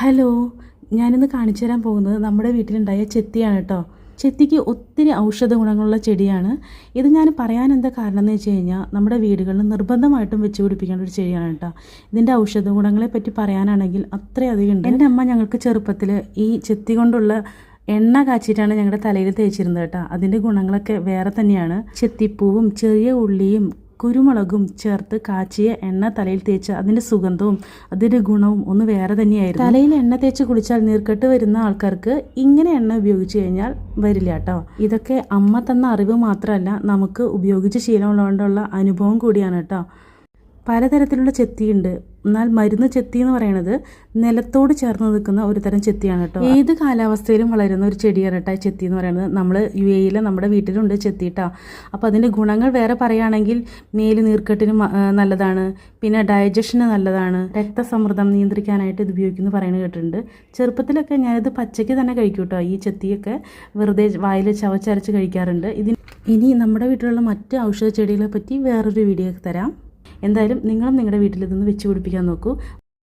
Hello ഞാനിന്ന് കാണിച്ചു തരാൻ പോകുന്നത് നമ്മുടെ വീട്ടിലുണ്ടായ ചെത്തിയാണ് കേട്ടോ ചെത്തിക്ക് ഒത്തിരി ഔഷധ ഗുണങ്ങളുള്ള ചെടിയാണ്. ഇത് ഞാൻ പറയാൻ എന്താ കാരണം എന്ന് വെച്ച് കഴിഞ്ഞാൽ നമ്മുടെ വീടുകളിൽ നിർബന്ധമായിട്ടും വെച്ച് പിടിപ്പിക്കേണ്ട ഒരു ചെടിയാണ് കേട്ടോ ഇതിന്റെ ഔഷധ ഗുണങ്ങളെ പറ്റി പറയാനാണെങ്കിൽ അത്രയധികം ഉണ്ട്. എന്റെ അമ്മ ഞങ്ങൾക്ക് ചെറുപ്പത്തിൽ ഈ ചെത്തി കൊണ്ടുള്ള എണ്ണ കാച്ചിട്ടാണ് ഞങ്ങളുടെ തലയിൽ തേച്ചിരുന്നത് കേട്ടോ അതിന്റെ ഗുണങ്ങളൊക്കെ വേറെ തന്നെയാണ്. ചെത്തിപ്പൂവും ചെറിയ ഉള്ളിയും കുരുമുളകും ചേർത്ത് കാച്ചിയ എണ്ണ തലയിൽ തേച്ച് അതിന്റെ സുഗന്ധവും അതിന്റെ ഗുണവും ഒന്ന് വേറെ തന്നെയായിരുന്നു. തലയിൽ എണ്ണ തേച്ച് കുളിച്ചാൽ നീർക്കെട്ട് വരുന്ന ആൾക്കാർക്ക് ഇങ്ങനെ എണ്ണ ഉപയോഗിച്ച് കഴിഞ്ഞാൽ വരില്ല കേട്ടോ ഇതൊക്കെ അമ്മ തന്ന അറിവ് മാത്രമല്ല നമുക്ക് ഉപയോഗിച്ച് ശീലമുള്ളതുകൊണ്ടുള്ള അനുഭവം കൂടിയാണ് കേട്ടോ പലതരത്തിലുള്ള ചെത്തിയുണ്ട്. എന്നാൽ മരുന്ന് ചെത്തി എന്ന് പറയുന്നത് നിലത്തോട് ചേർന്ന് നിൽക്കുന്ന ഒരു തരം ചെത്തിയാണ് കേട്ടോ. ഏത് കാലാവസ്ഥയിലും വളരുന്ന ഒരു ചെടിയാണ് കേട്ടോ ചെത്തി എന്ന് പറയുന്നത് നമ്മൾ യു എയിൽ നമ്മുടെ വീട്ടിലുണ്ട് ചെത്തിയിട്ടാ അപ്പോൾ അതിന്റെ ഗുണങ്ങൾ വേറെ പറയുകയാണെങ്കിൽ മേൽ നീർക്കെട്ടിന് നല്ലതാണ്. പിന്നെ ഡയജഷന് നല്ലതാണ്. രക്തസമ്മർദ്ദം നിയന്ത്രിക്കാനായിട്ട് ഇത് ഉപയോഗിക്കുന്നു പറയുന്നത് കേട്ടിട്ടുണ്ട്. ചെറുപ്പത്തിലൊക്കെ ഞാനിത് പച്ചയ്ക്ക് തന്നെ കഴിക്കും കേട്ടോ. ഈ ചെത്തിയൊക്കെ വെറുതെ വായിൽ ചവച്ചരച്ച് കഴിക്കാറുണ്ട്. ഇതിന് ഇനി നമ്മുടെ വീട്ടിലുള്ള മറ്റ് ഔഷധ ചെടികളെ പറ്റി വേറൊരു വീഡിയോ തരാം. എന്തായാലും നിങ്ങളും നിങ്ങളുടെ വീട്ടിൽ ഇതൊന്ന് വെച്ച് പിടിപ്പിക്കാൻ നോക്കൂ.